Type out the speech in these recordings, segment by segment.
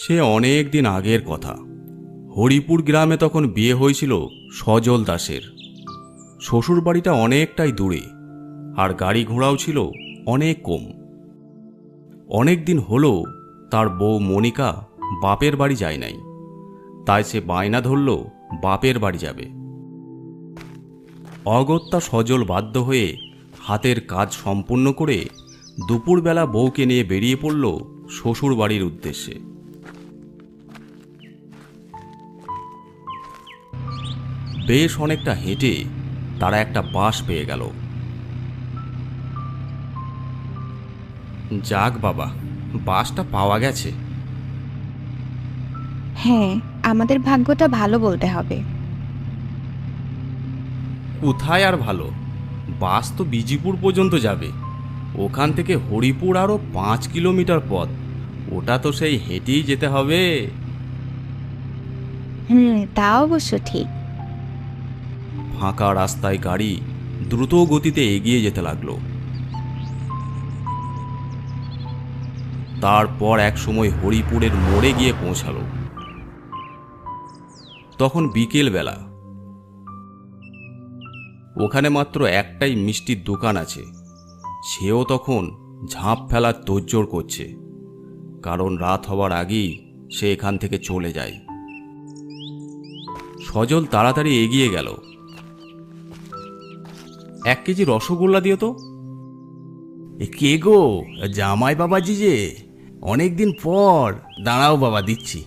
সে অনেক দিন আগের কথা। হরিপুর গ্রামে তখন বিয়ে হয়েছিল সজল দাসের। শ্বশুর বাড়িটা অনেকটাই দূরে, আর গাড়ি ঘোড়াও ছিল অনেক কম। অনেক দিন হলো তার বউ মনিকা বাপের বাড়ি যায় নাই, তাই সে বায়না ধরল বাপের বাড়ি যাবে। অগত্যা সজল বাধ্য হয়ে হাতের কাজ সম্পূর্ণ করে দুপুরবেলা বউকে নিয়ে বেরিয়ে পড়ল শ্বশুর বাড়ির উদ্দেশ্যে। বেশ অনেকটা হেঁটে তারা একটা বাস পেয়ে গেল। যাক বাবা বাসটা পাওয়া গেছে। হ্যাঁ আমাদের ভাগ্যটা ভালো বলতে হবে। কোথায় আর ভালো? বাস তো বিজিপুর পর্যন্ত যাবে। ওখান থেকে হরিপুর আরও পাঁচ কিলোমিটার পথ। ওটা তো সেই হেঁটেই যেতে হবে। হুম তা অবশ্য ঠিক। ফাঁকা রাস্তায় গাড়ি দ্রুত গতিতে এগিয়ে যেতে লাগল। তারপর এক সময় হরিপুরের মোড়ে গিয়ে পৌঁছালো। তখন বিকেল বেলা ওখানে মাত্র একটাই মিষ্টির দোকান আছে। সেও তখন ঝাঁপ ফেলার তোড়জোড় করছে। কারণ রাত হওয়ার আগেই সে এখান থেকে চলে যায়। সজল তাড়াতাড়ি এগিয়ে গেল। এক কেজি রসগোল্লা দিও তো। কে গো, জামাই বাবাজি যে অনেক দিন পর। দাঁড়াও বাবা, দিচ্ছি।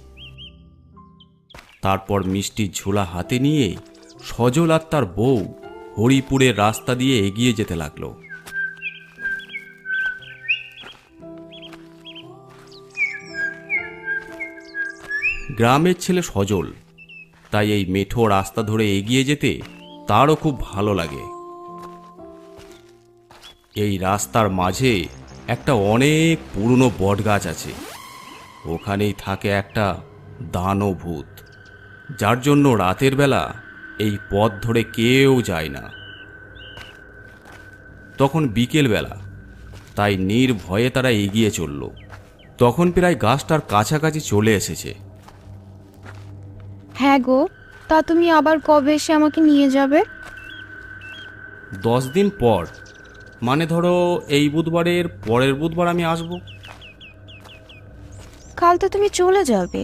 তারপর মিষ্টির ঝোলা হাতে নিয়ে সজল আর তার বউ হরিপুরের রাস্তা দিয়ে এগিয়ে যেতে লাগল। গ্রামের ছেলে সজল, তাই এই মেঠো রাস্তা ধরে এগিয়ে যেতে তারও খুব ভালো লাগে। এই রাস্তার মাঝে একটা অনেক পুরনো বটগাছ আছে। ওখানেই থাকে একটা দানভূত যার জন্য রাতের বেলা এই পথ ধরে কেউ যায় না। তখন বিকেল বেলা তাই নির্ভয়ে তারা এগিয়ে চলল। তখন প্রায় গাছটার কাছাকাছি চলে এসেছে। হ্যাঁ গো তা তুমি আবার কবে এসে আমাকে নিয়ে যাবে? দশ দিন পর মানে ধরো এই বুধবারের পরের বুধবার আমি আসব। কাল তো তুমি চলে যাবে।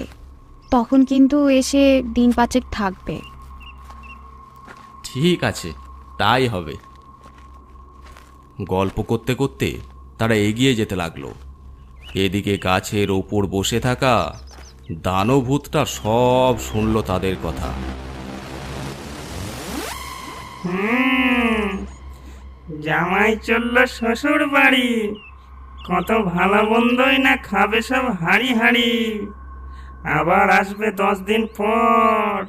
তখন কিন্তু এসে দিন পাঁচেক থাকবে। ঠিক আছে তাই হবে। গল্প করতে করতে তারা এগিয়ে যেতে লাগল। এদিকে গাছের ওপর বসে থাকা দানভূতটা সব শুনল তাদের কথা। হুম জামাই চলল শ্বশুর বাড়ি। কত ভালো বন্ধই না খাবে সব হাড়ি হাড়ি। আবার আসবে দশ দিন পর।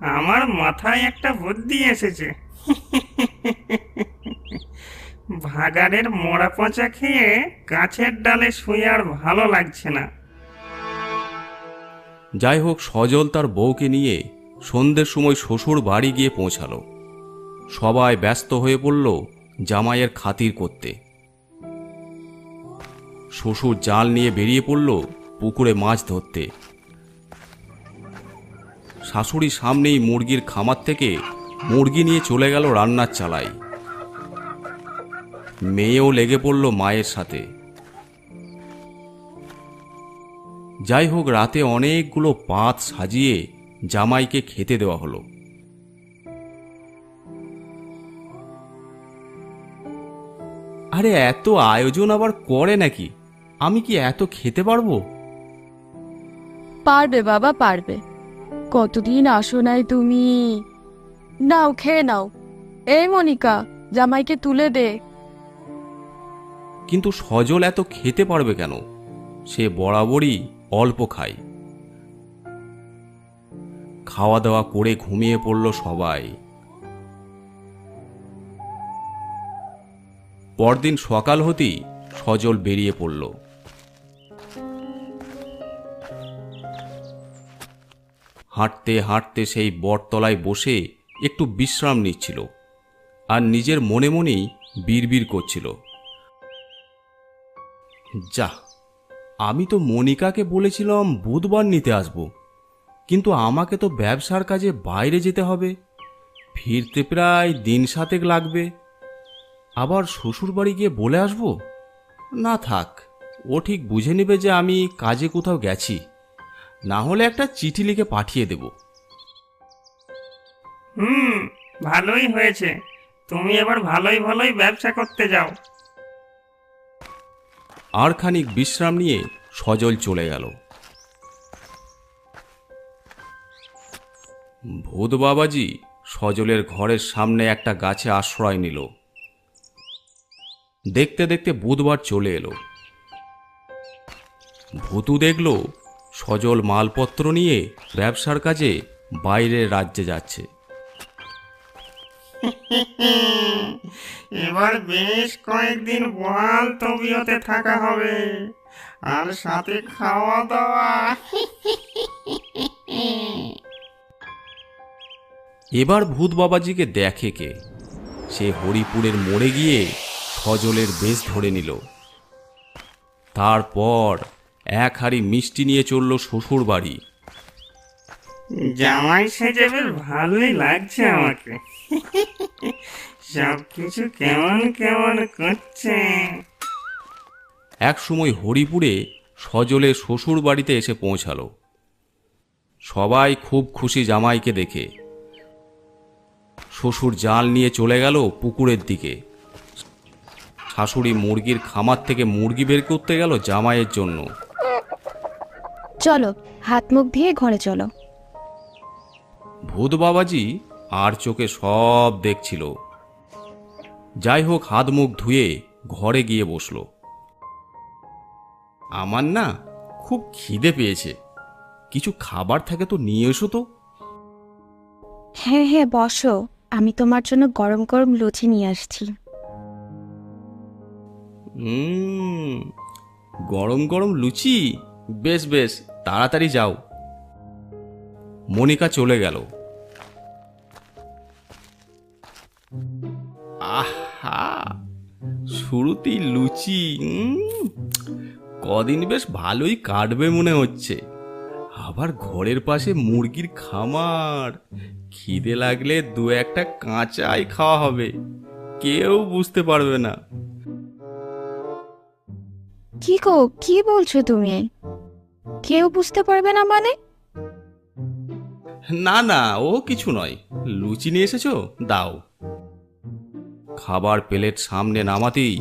আমার মাথায় একটা বুদ্ধি এসেছে। ভাগাড়ের মোড়া পচা খেয়ে গাছের ডালে শুয়ে আর ভালো লাগছে না। যাই হোক, সজল তার বউকে নিয়ে সন্ধ্যের সময় শ্বশুর বাড়ি গিয়ে পৌঁছালো। সবাই ব্যস্ত হয়ে পড়ল। জামাইয়ের খাতির করতে। শ্বশুর জাল নিয়ে বেরিয়ে পড়ল পুকুরে মাছ ধরতে। শাশুড়ি সামনেই মুরগির খামার থেকে মুরগি নিয়ে চলে গেল রান্নার চালাই মেয়েও লেগে পড়ল মায়ের সাথে। যাই হোক, রাতে অনেকগুলো পাত সাজিয়ে জামাইকে খেতে দেওয়া হলো। আরে এত আয়োজন আবার করে নাকি? আমি কি এত খেতে পারব? পারবে বাবা পারবে। কতদিন আসো নাই তুমি? নাও খেয়ে নাও। এই মনিকা জামাইকে তুলে দে। কিন্তু সজল এত খেতে পারবে কেন? সে বরাবরই অল্প খায়। খাওয়া দাওয়া করে ঘুমিয়ে পড়ল সবাই। পরদিন সকাল হতেই সজল বেরিয়ে পড়ল। হাঁটতে হাঁটতে সেই বটতলায় বসে একটু বিশ্রাম নিচ্ছিল আর নিজের মনে মনেই বিড়বিড় করছিল। যা আমি তো মনিকাকে বলেছিলাম বুধবার নিতে আসব, কিন্তু আমাকে তো ব্যবসার কাজে বাইরে যেতে হবে। ফিরতে প্রায় দিন সাতেক লাগবে। আবার শ্বশুর বাড়ি গিয়ে বলে আসব? না থাক ও ঠিক বুঝে নেবে যে আমি কাজে কোথাও গেছি। না হলে একটা চিঠি লিখে পাঠিয়ে দেব। হুম ভালোই হয়েছে। তুমি এবার ভালোই ভালোই ব্যবসা করতে যাও। আর খানিক বিশ্রাম নিয়ে সজল চলে গেল। ভূত বাবাজি সজলের ঘরের সামনে একটা গাছে আশ্রয় নিল। দেখতে দেখতে বুধবার চলে এলো। ভূতু দেখল সজল মালপত্র নিয়ে ব্যবসার কাজে বাইরের রাজ্যে যাচ্ছে। এবার বেশ কয়েকদিন বহাল তবিয়তে থাকা হবে আর সাথে খাওয়া দাওয়া এবার ভূত বাবাজিকে দেখে কে? সে হরিপুরের মোড়ে গিয়ে সজলের বেশ ধরে নিল। তারপর এক হাড়ি মিষ্টি নিয়ে চলল শ্বশুর বাড়ি। জামাই সেজে বেশ ভালোই লাগছে আমাকে। সব কিছু কেমন কেমন করছে। এক সময় হরিপুরে সজলে শ্বশুর বাড়িতে এসে পৌঁছালো। সবাই খুব খুশি জামাইকে দেখে। শ্বশুর জাল নিয়ে চলে গেল পুকুরের দিকে। শাশুড়ি মুরগির খামার থেকে মুরগি বের করতে গেল জামাইয়ের জন্য। চলো হাত মুখ ধুয়ে ঘরে চলো। ভূত বাবাজি আর চোখে সব দেখছিল। যাই হোক হাত মুখ ধুয়ে ঘরে গিয়ে বসল। আমার না খুব খিদে পেয়েছে। কিছু খাবার থাকে তো নিয়ে এসো তো। হ্যাঁ হ্যাঁ বসো। আমি তোমার জন্য গরম গরম লুচি নিয়ে আসছি। উম, গরম গরম লুচি? বেশ বেশ তাড়াতাড়ি যাও। মনিকা চলে গেল। আহা শুরুতেই লুচি কদিন বেশ ভালোই কাটবে মনে হচ্ছে। আবার ঘরের পাশে মুরগির খামার। খিদে লাগলে দু একটা কাঁচাই খাওয়া হবে। কেউ বুঝতে পারবে না। কি গো কি বলছো তুমি? কেউ বুঝতে পারবে না মানে? না না ও কিছু নয়। লুচি নিয়ে এসেছ? দাও। খাবার প্লেট সামনে নামাতেই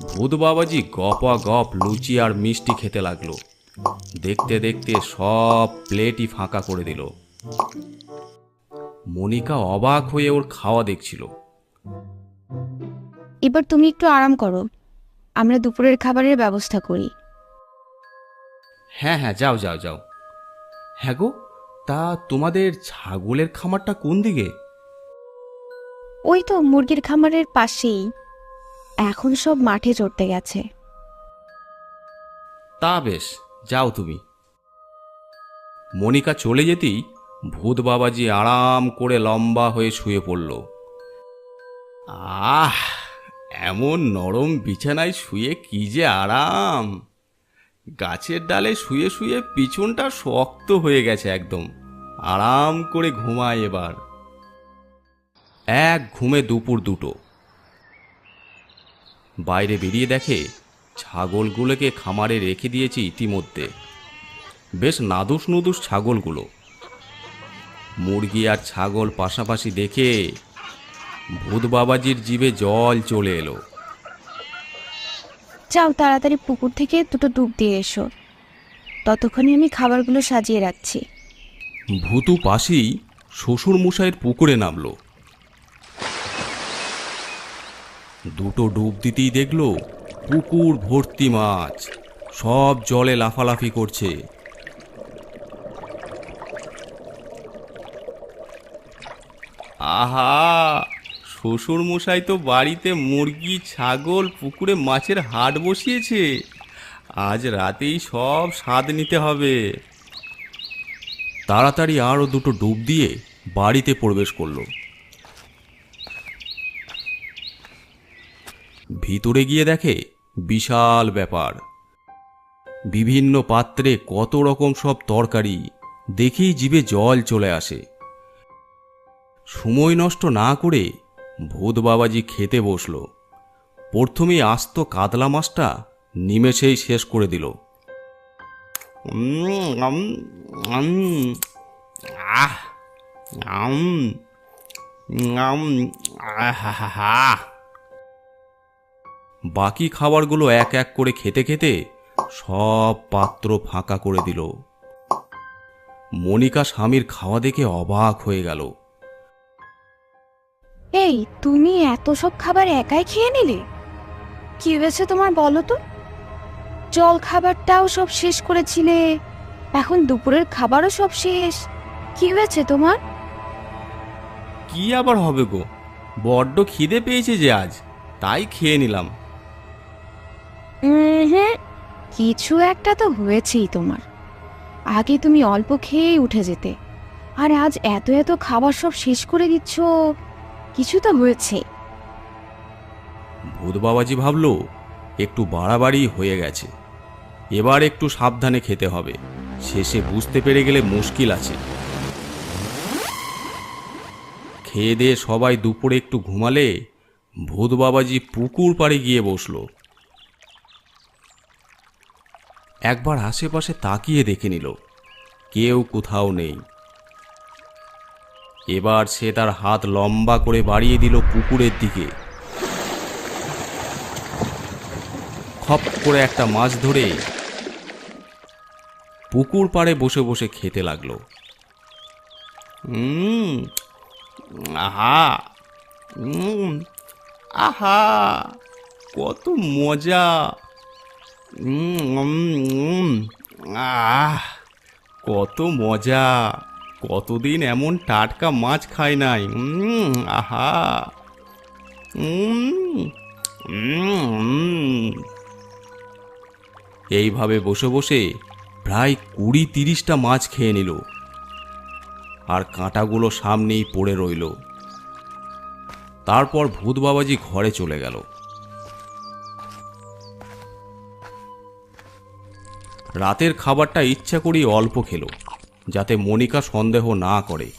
ভূত বাবাজি গপা গপ লুচি আর মিষ্টি খেতে লাগল। দেখতে দেখতে সব প্লেটই ফাঁকা করে দিল। মনিকা অবাক হয়ে ওর খাওয়া দেখছিল। এবার তুমি একটু আরাম করো। আমরা দুপুরের খাবারের ব্যবস্থা করি। হ্যাঁ হ্যাঁ যাও যাও যাও। হ্যাঁ গো তা তোমাদের ছাগলের খামারটা কোন দিকে? ওই তো মুরগির খামারের পাশেই। এখন সব মাঠে চড়তে গেছে। তা বেশ যাও তুমি। মনিকা চলে যেতেই ভূত বাবাজি আরাম করে লম্বা হয়ে শুয়ে পড়ল। আহ! এমন নরম বিছানায় শুয়ে কি যে আরাম। গাছের ডালে শুয়ে শুয়ে পিছনটা শক্ত হয়ে গেছে একদম। আরাম করে ঘুমায় এবার। এক ঘুমে দুপুর দুটো। বাইরে বেরিয়ে দেখে ছাগলগুলোকে খামারে রেখে দিয়েছি ইতিমধ্যে। বেশ নাদুস নুদুস ছাগলগুলো। মুরগি আর ছাগল পাশাপাশি দেখে ভূত বাবাজির জিভে জল চলে এলো। যাও তাড়াতাড়ি পুকুর থেকে দুটো ডুব দিয়ে এসো। ততক্ষণে আমি খাবারগুলো সাজিয়ে রাখছি। ভূতু পাশেই শ্বশুর মশাইয়ের পুকুরে নামলো। দুটো ডুব দিতেই দেখল পুকুর ভর্তি মাছ সব জলে লাফালাফি করছে। আহা! শ্বশুর মশাই তো বাড়িতে মুরগি, ছাগল, পুকুরে মাছের হাট বসিয়েছে। আজ রাতেই সব স্বাদ নিতে হবে। তাড়াতাড়ি আরও দুটো ডুব দিয়ে বাড়িতে প্রবেশ করল। ভিতরে গিয়ে দেখে বিশাল ব্যাপার। বিভিন্ন পাত্রে কত রকম সব তরকারি, দেখেই জিভে জল চলে আসে। সময় নষ্ট না করে ভূত বাবাজি খেতে বসল। প্রথমেই আস্ত কাতলা মাছটা নিমেষেই শেষ করে দিল। আহ। বাকি খাবারগুলো এক এক করে খেতে খেতে সব পাত্র ফাঁকা করে দিল। মনিকা স্বামীর খাওয়া দেখে অবাক হয়ে গেল। এই তুমি এত সব খাবার একাই খেয়ে নিলে? কি হয়েছে তোমার বলো তো? জল খাবারটাও সব শেষ করেছিলে এখন দুপুরের খাবারও সব শেষ। কি হয়েছে তোমার? কি আবার হবে গো? বড্ড খিদে পেয়েছে যে আজ তাই খেয়ে নিলাম। হুম কিছু একটা তো হয়েছেই তোমার। আগে তুমি অল্প খেয়েই উঠে যেতে আর আজ এত এত খাবার সব শেষ করে দিচ্ছ। কিছু তো হয়েছে ভূত বাবাজি ভাবলো, একটু বাড়াবাড়ি হয়ে গেছে। এবার একটু সাবধানে খেতে হবে। শেষে বুঝতে পেরে গেলে মুশকিল আছে। খেয়ে দিয়ে সবাই দুপুরে একটু ঘুমালে, ভূত বাবাজি পুকুর পাড়ে গিয়ে বসল। একবার আশেপাশে তাকিয়ে দেখে নিল, কেউ কোথাও নেই। এবার সে তার হাত লম্বা করে বাড়িয়ে দিল পুকুরের দিকে। খপ করে একটা মাছ ধরে পুকুর পাড়ে বসে বসে খেতে লাগল। আহা আহা, কত মজা। আহ, কত মজা। কতদিন এমন টাটকা মাছ খাই নাই? উম, আহা। এইভাবে বসে বসে প্রায় কুড়ি তিরিশটা মাছ খেয়ে নিল। আর কাঁটাগুলো সামনেই পড়ে রইল। তারপর ভূত বাবাজি ঘরে চলে গেল। রাতের খাবারটা ইচ্ছা করেই অল্প খেলো। যাতে মনিকা সন্দেহ না করে।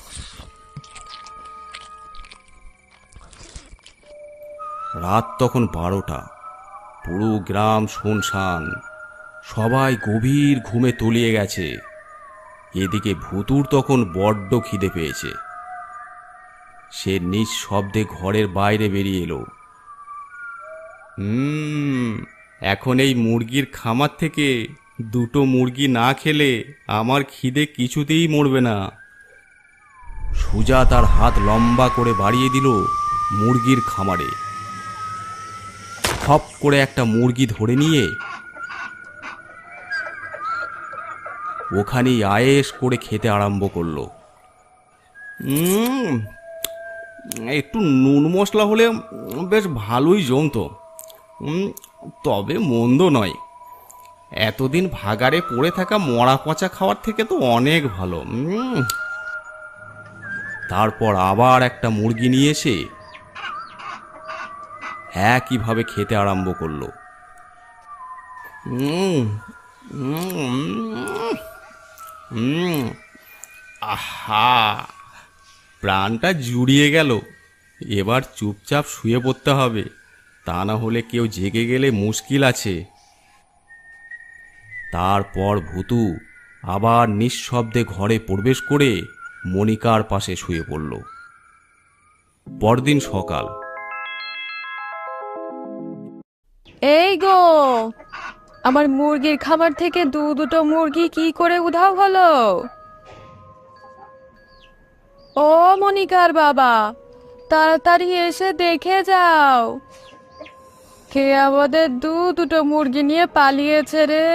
রাত তখন বারোটা। পুরো গ্রাম শুনশান। সবাই গভীর ঘুমে তলিয়ে গেছে। এদিকে ভুতুর তখন বড্ড খিদে পেয়েছে। সে নিঃশব্দে ঘরের বাইরে বেরিয়ে এলো। হুম, এখন এই মুরগির খামার থেকে দুটো মুরগি না খেলে আমার খিদে কিছুতেই মরবে না। সুজা তার হাত লম্বা করে বাড়িয়ে দিল মুরগির খামারে। খপ করে একটা মুরগি ধরে নিয়ে ওখানেই আয়েস করে খেতে আরম্ভ করল। একটু নুন মশলা হলে বেশ ভালোই জমতো। তবে মন্দ নয়। এতদিন ভাগারে পড়ে থাকা মরা পচা খাওয়ার থেকে তো অনেক ভালো তারপর আবার একটা মুরগি নিয়ে এসে একইভাবে খেতে আরম্ভ করল। আহা, প্রাণটা জুড়িয়ে গেল। এবার চুপচাপ শুয়ে পড়তে হবে। তা না হলে কেউ জেগে গেলে মুশকিল আছে। তারপর ভূতু আবার নিঃশব্দে ঘরে প্রবেশ করে মনিকার পাশে শুয়ে পড়ল। পরদিন সকাল। এই গো, আমার মুরগির খামার থেকে দু দুটো মুরগি কি করে উধাও হলো? ও মনিকার বাবা, তাড়াতাড়ি এসে দেখে যাও। কে আমাদের দু দুটো মুরগি নিয়ে পালিয়েছে রে?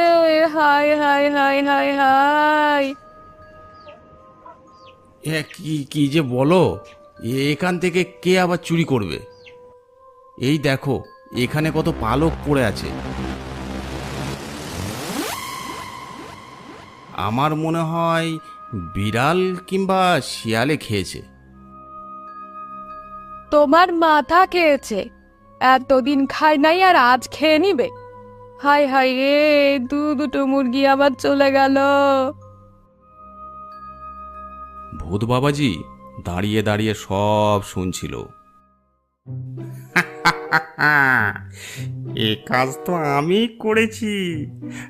Hi hi hi hi hi এ কি কি যে বলো? এখান থেকে কে আবার চুরি করবে? এই দেখো এখানে কত পালক পড়ে আছে। আমার মনে হয় বিড়াল কিংবা শিয়ালে খেয়েছে। তোমার মাথা খেয়েছে। এতদিন খায় নাই আর আজ খেয়ে নিবে। হাই হাই রে দু দুটো মুরগি আবার চলে গেল। ভূত বাবাজি দাঁড়িয়ে দাঁড়িয়ে সব শুনছিল। এ কাজ তো আমি করেছি।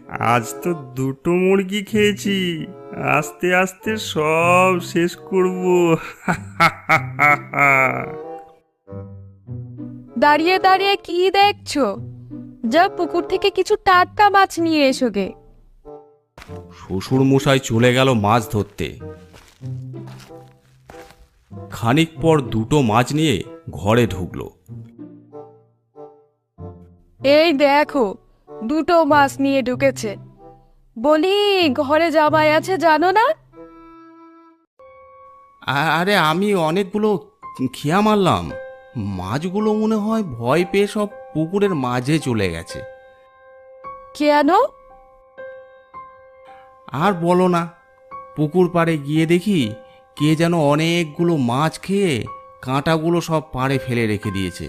আজ তো দুটো মুরগি খেয়েছি। আস্তে আস্তে সব শেষ করব। দাঁড়িয়ে দাঁড়িয়ে কি দেখছ? যা পুকুর থেকে কিছু টাটকা মাছ নিয়ে এসো গে। শ্বশুর মশাই চলে গেল মাছ ধরতে। খানিক পর দুটো মাছ নিয়ে ঘরে ঢুকলো। এই দেখো দুটো মাছ নিয়ে ঢুকেছে। বলি ঘরে জামাই আছে জানো না? আরে আমি অনেকগুলো খিয়া মারলাম। মাছগুলো মনে হয় ভয় পেয়ে সব পুকুরের মাঝে চলে গেছে। কেন? আর বলো না পুকুর পাড়ে গিয়ে দেখি কে যেন অনেকগুলো মাছ খেয়ে কাঁটাগুলো সব পাড়ে ফেলে রেখে দিয়েছে।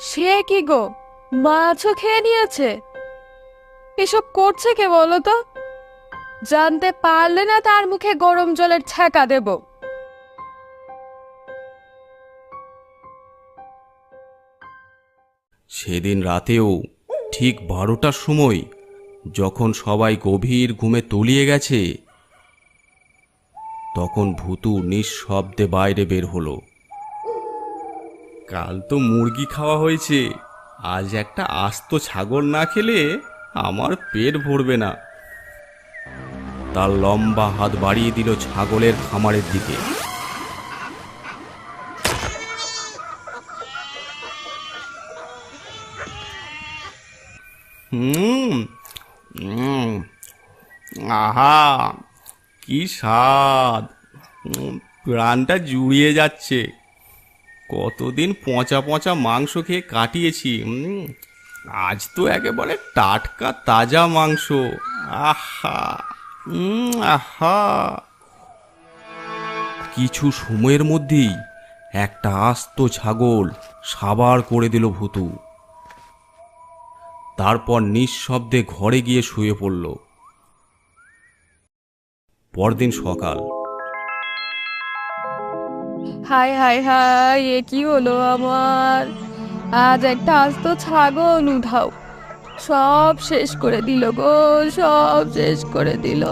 সে কি গো মাছও খেয়ে নিয়েছে? এসব করছে কে বলো তো? জানতে পারলে না তার মুখে গরম জলের ছ্যাঁকা দেব। সেদিন রাতেও ঠিক বারোটার সময় যখন সবাই গভীর ঘুমে তলিয়ে গেছে, তখন ভূতু নিঃশব্দে বাইরে বের হলো। কাল তো মুরগি খাওয়া হয়েছে, আজ একটা আস্ত ছাগল না খেলে আমার পেট ভরবে না। তার লম্বা হাত বাড়িয়ে দিল ছাগলের খামারের দিকে। হুম আহা, কি স্বাদ। প্রাণটা জুড়িয়ে যাচ্ছে। কতদিন পচা পচা মাংস খেয়ে কাটিয়েছি আজ তো একেবারে টাটকা তাজা মাংস। আহা আহা। কিছু সময়ের মধ্যেই একটা আস্ত ছাগল সাবার করে দিল ভূতু। তারপর নিঃশব্দে ঘরে গিয়ে শুয়ে পড়ল। পরদিন সকাল। হাই হাই হাই এ কি হলো আমার? আজ একটা আস্ত ছাগল উধাও। সব শেষ করে দিল গো সব শেষ করে দিল।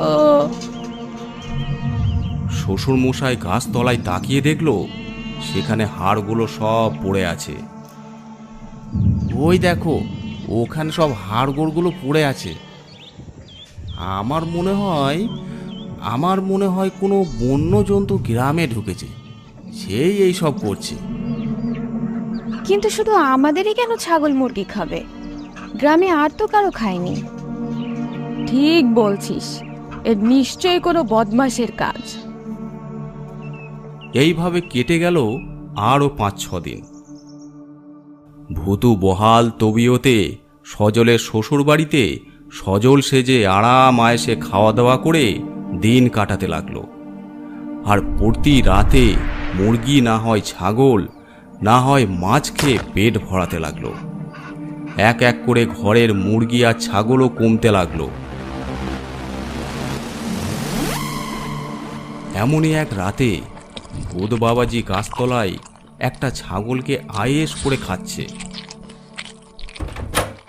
শ্বশুর মশাই গাছতলায় তাকিয়ে দেখল সেখানে হাড়গুলো সব পড়ে আছে। ওই দেখো ওখানে সব হাড়গোড়গুলো পড়ে আছে। আমার মনে হয় আমার মনে হয় কোনো বন্য জন্তু গ্রামে ঢুকেছে। সেই এই সব করছে। কিন্তু শুধু আমাদেরই কেন ছাগল মুরগি খাবে? গ্রামে আর তো কারও খায়নি। ঠিক বলছিস। এর নিশ্চয়ই কোনো বদমাশের কাজ। এইভাবে কেটে গেল আরও পাঁচ ছ দিন। ভূতু বহাল তবিয়তে সজলের শ্বশুর বাড়িতে সজল সেজে আরাম আয়েসে খাওয়া দাওয়া করে দিন কাটাতে লাগল। আর প্রতি রাতে মুরগি না হয় ছাগল, না হয় মাছ খেয়ে পেট ভরাতে লাগল। এক এক করে ঘরের মুরগি আর ছাগলও কমতে লাগল। এমনই এক রাতে ভূত বাবাজি গাছতলায় একটা ছাগলকে আয়েস করে খাচ্ছে।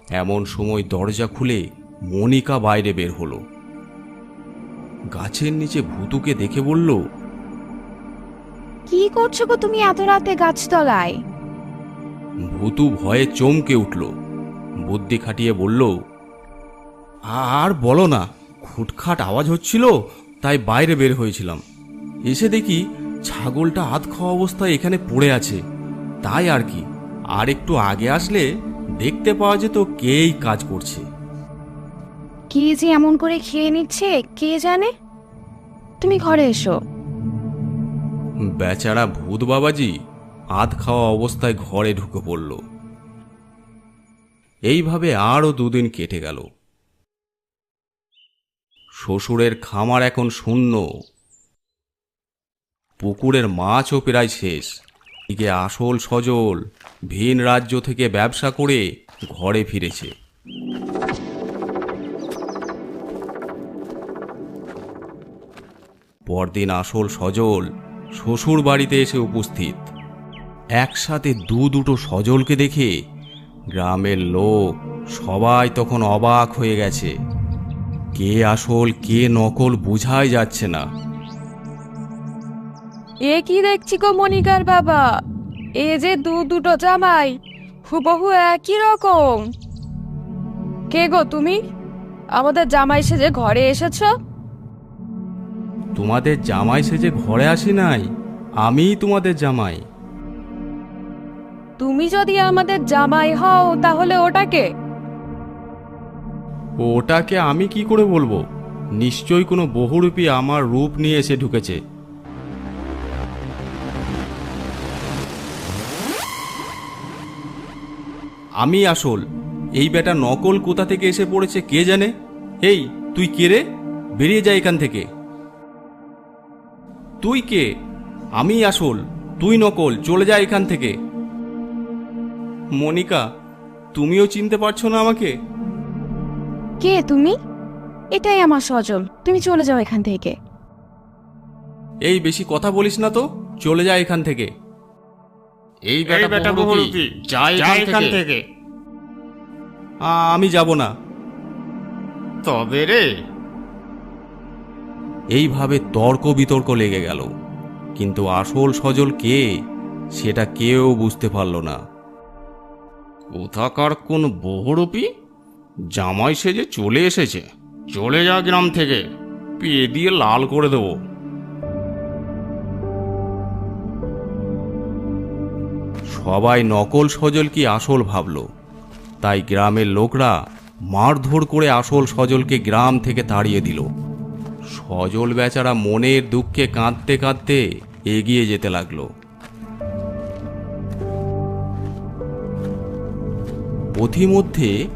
এমন সময় দরজা খুলে মনিকা বাইরে বের হলো। গাছের নিচে ভূতুকে দেখে বলল কি করছ গো তুমি এত রাতে গাছতলায়? ভূতু ভয়ে চমকে উঠল বুদ্ধি খাটিয়ে বলল আর বলো না খুটখাট আওয়াজ হচ্ছিল তাই বাইরে বের হয়েছিলাম। এসে দেখি ছাগলটা আধ খাওয়া অবস্থায় এখানে পড়ে আছে। তাই আর কি? আর একটু আগে আসলে দেখতে পাওয়া যেত কেই কাজ করছে। কি যে এমন করে খেয়ে নিচ্ছে কে জানে? তুমি ঘরে এসো। বেচারা ভূত বাবাজি আধ খাওয়া অবস্থায় ঘরে ঢুকে পড়ল। এইভাবে আরও দুদিন কেটে গেল। শ্বশুরের খামার এখন শূন্য। পুকুরের মাছও প্রায় শেষ। এদিকে আসল সজল ভিন রাজ্য থেকে ব্যবসা করে ঘরে ফিরেছে। পরদিন আসল সজল শ্বশুর বাড়িতে এসে উপস্থিত। একসাথে দু দুটো সজলকে দেখে গ্রামের লোক সবাই তখন অবাক হয়ে গেছে। কে আসল, কে নকল বোঝাই যাচ্ছে না। এ কি দেখছি গো মনিকার বাবা? এ যে দু দুটো জামাই হুবহু একই রকম। কে গো তুমি? আমাদের জামাই সেজে ঘরে এসেছ? তোমাদের জামাই সেজে ঘরে আসি নাই আমিই তোমাদের জামাই। তুমি যদি আমাদের জামাই হও তাহলে ওটাকে? ওটাকে আমি কি করে বলব? নিশ্চয়ই কোনো বহুরূপী আমার রূপ নিয়ে এসে ঢুকেছে। আমি আসল। এই বেটা নকল কোথা থেকে এসে পড়েছে কে জানে? এই তুই কে রে? বেরিয়ে যা এখান থেকে। তুই কে? আমি আসল তুই নকল চলে যা এখান থেকে। মনিকা তুমিও চিনতে পারছ না আমাকে? কে তুমি? এটাই আমার সজল তুমি চলে যাও এখান থেকে। এই বেশি কথা বলিস না তো চলে যা এখান থেকে। এই বেটা বহুরূপী যা এখান থেকে। আমি যাব না। তবে রে। এইভাবে তর্ক বিতর্ক লেগে গেল। কিন্তু আসল সজল কে সেটা কেউ বুঝতে পারল না। কোথাকার কোন বহুরূপী? জামাই সেজে চলে এসেছে। চলে যা গ্রাম থেকে। পেয়ে দিয়ে লাল করে দেবো। সবাই নকল সজল কি আসল ভাবল। তাই গ্রামের লোকরা মারধর করে আসল সজলকে গ্রাম থেকে তাড়িয়ে দিল। সজল বেচারা মনের দুঃখে কাঁদতে কাঁদতে এগিয়ে যেতে লাগল। পথিমধ্যে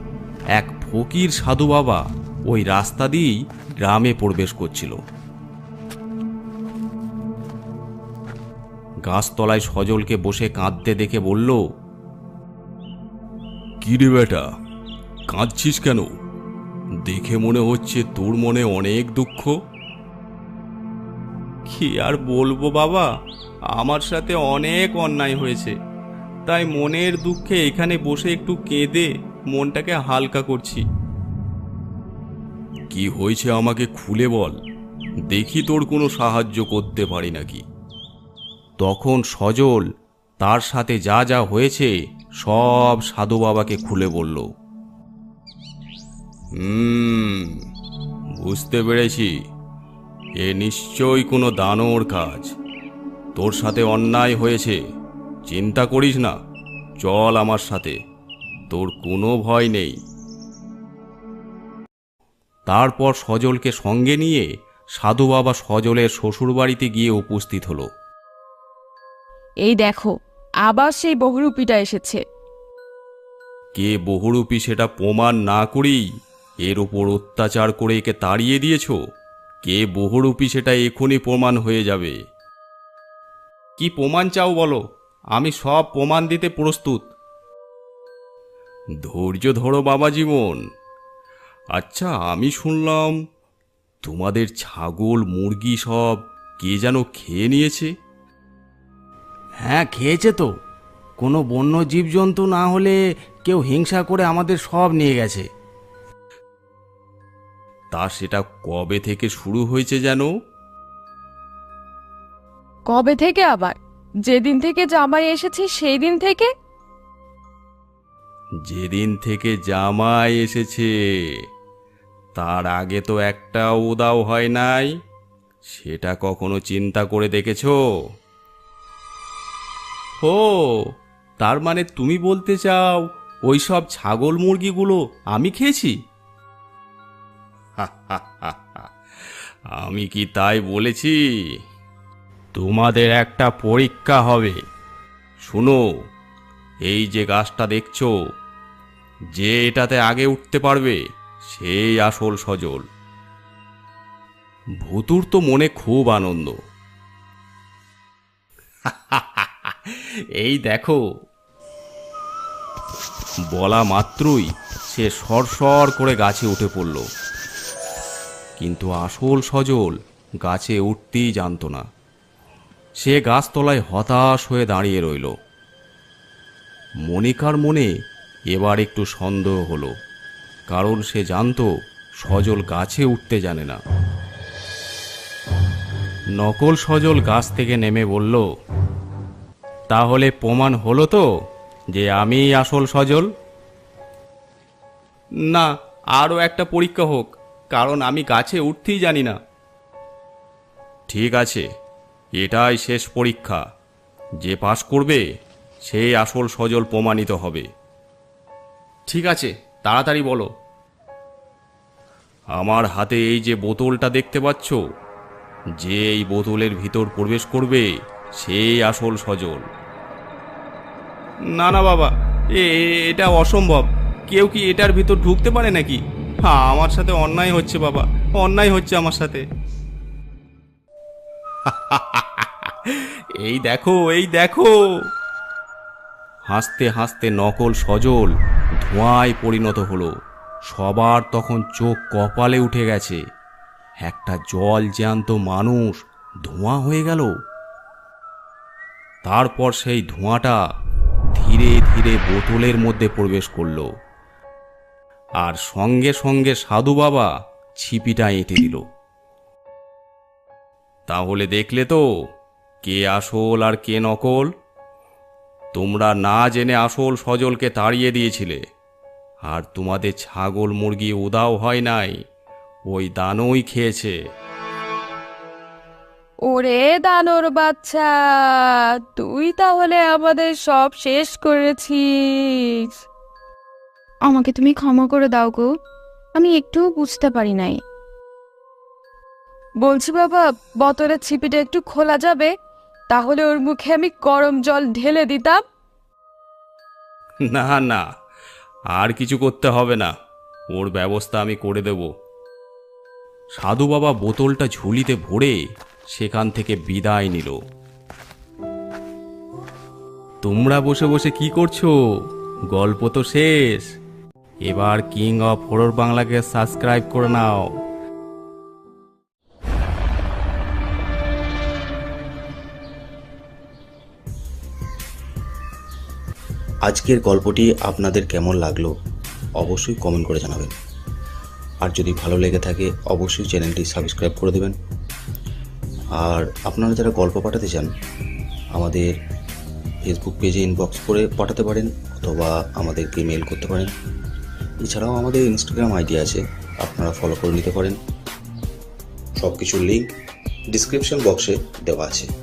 এক ফকির সাধু বাবা ওই রাস্তা দিয়েই গ্রামে প্রবেশ করছিল। গাছতলায় সজলকে বসে কাঁদতে দেখে বলল কি রে বেটা কাঁদছিস কেন? দেখে মনে হচ্ছে তোর মনে অনেক দুঃখ। কি আর বলব বাবা আমার সাথে অনেক অন্যায় হয়েছে। তাই মনের দুঃখে এখানে বসে একটু কেঁদে মনটাকে হালকা করছি। কি হয়েছে আমাকে খুলে বল দেখি তোর কোনো সাহায্য করতে পারি নাকি? তখন সজল তার সাথে যা যা হয়েছে সব সাধু বাবাকে খুলে বলল। হুম, বুঝতে পেরেছি। এ নিশ্চয়ই কোনো দানোর কাজ। তোর সাথে অন্যায় হয়েছে। চিন্তা করিস না। চল আমার সাথে। তোর কোনো ভয় নেই। তারপর সজলকে সঙ্গে নিয়ে সাধু বাবা সজলের শ্বশুরবাড়িতে গিয়ে উপস্থিত হলো। এই দেখো, আবার সেই বহুরূপীটা এসেছে। কে বহুরূপী সেটা প্রমাণ না করেই এর ওপর অত্যাচার করে একে তাড়িয়ে দিয়েছ? কে বহুরূপী সেটা এখনই প্রমাণ হয়ে যাবে। কি প্রমাণ চাও বলো? আমি সব প্রমাণ দিতে প্রস্তুত। ধৈর্য ধরো বাবা জীবন। আচ্ছা আমি শুনলাম তোমাদের ছাগল, মুরগি সব কে যেন খেয়ে নিয়েছে? হ্যাঁ খেয়েছে তো। কোনো বন্য জীবজন্তু না হলে কেউ হিংসা করে আমাদের সব নিয়ে গেছে। তা সেটা কবে থেকে শুরু হয়েছে যেন? কবে থেকে আবার? যেদিন থেকে জামাই এসেছে সেই দিন থেকে? যেদিন থেকে জামাই এসেছে তার আগে তো একটা উদাও হয় নাই। সেটা কখনো চিন্তা করে দেখেছ? ও তার মানে তুমি বলতে চাও ওই সব ছাগল মুরগিগুলো আমি খেয়েছি? আমি কি তাই বলেছি? তোমাদের একটা পরীক্ষা হবে। শুনো, এই যে গাছটা দেখছ, যে এটাতে আগে উঠতে পারবে, সেই আসল সজল। ভুতুর তো মনে খুব আনন্দ। এই দেখো। বলা মাত্রই সে সরসর করে গাছে উঠে পড়ল। কিন্তু আসল সজল গাছে উঠতেই জানতো না। সে গাছতলায় হতাশ হয়ে দাঁড়িয়ে রইল। মনিকার মনে এবার একটু সন্দেহ হলো, কারণ সে জানতো সজল গাছে উঠতে জানে না। নকল সজল গাছ থেকে নেমে বলল তাহলে প্রমাণ হলো তো যে আমি আসল সজল? না আরও একটা পরীক্ষা হোক কারণ আমি গাছে উঠতেই জানি না। ঠিক আছে এটাই শেষ পরীক্ষা। যে পাশ করবে সেই আসল সজল প্রমাণিত হবে। ঠিক আছে তাড়াতাড়ি বলো। আমার হাতে এই যে বোতলটা দেখতে পাচ্ছ যে এই বোতলের ভিতর প্রবেশ করবে সেই আসল সজল। না না, বাবা। এটা অসম্ভব। কেউ কি এটার ভিতর ঢুকতে পারে নাকি? হ্যাঁ আমার সাথে অন্যায় হচ্ছে, বাবা। অন্যায় হচ্ছে আমার সাথে। এই দেখো এই দেখো। হাসতে হাসতে নকল সজল ধোঁয়ায় পরিণত হলো। সবার তখন চোখ কপালে উঠে গেছে। একটা জল জ্যান্ত মানুষ ধোঁয়া হয়ে গেল। তারপর সেই ধোঁয়াটা ধীরে ধীরে বোতলের মধ্যে প্রবেশ করল। আর সঙ্গে সঙ্গে সাধু বাবা ছিপিটা এঁটে দিল। তাহলে দেখলে তো, কে আসল আর কে নকল? তোমরা না জেনে আসল সজলকে তাড়িয়ে দিয়েছিলে, আর তোমাদের ছাগল মুরগি উদাও হয় নাই, ওই দানই খেয়েছে। ওরে দানোর বাচ্চা তুই তাহলে আমাদের সব শেষ করেছিস। আমাকে তুমি ক্ষমা করে দাও গো আমি একটুও বুঝতে পারি নাই। বলছি বাবা বোতলের ছিপিটা একটু খোলা যাবে তাহলে ওর মুখে আমি গরম জল ঢেলে দিতাম। না না আর কিছু করতে হবে না ওর ব্যবস্থা আমি করে দেব। সাধু বাবা বোতলটা ঝুলিতে ভরে সেখান থেকে বিদায় নিল। তোমরা বসে বসে কি করছ? গল্প তো শেষ। এবার কিং অফ হরর বাংলাকে সাবস্ক্রাইব করে নাও। আজকের গল্পটি আপনাদের কেমন লাগল অবশ্যই কমেন্ট করে জানাবেন। আর যদি ভালো লেগে থাকে, অবশ্যই চ্যানেলটি সাবস্ক্রাইব করে দেবেন। আর আপনারা যারা গল্প পাঠাতে চান, আমাদের ফেসবুক পেজে ইনবক্স করে পাঠাতে পারেন অথবা আমাদেরকে মেল করতে পারেন। এছাড়াও আমাদের ইনস্টাগ্রাম আইডি আছে, আপনারা ফলো করে নিতে পারেন। সব কিছুর লিঙ্ক ডিসক্রিপশন বক্সে দেওয়া আছে।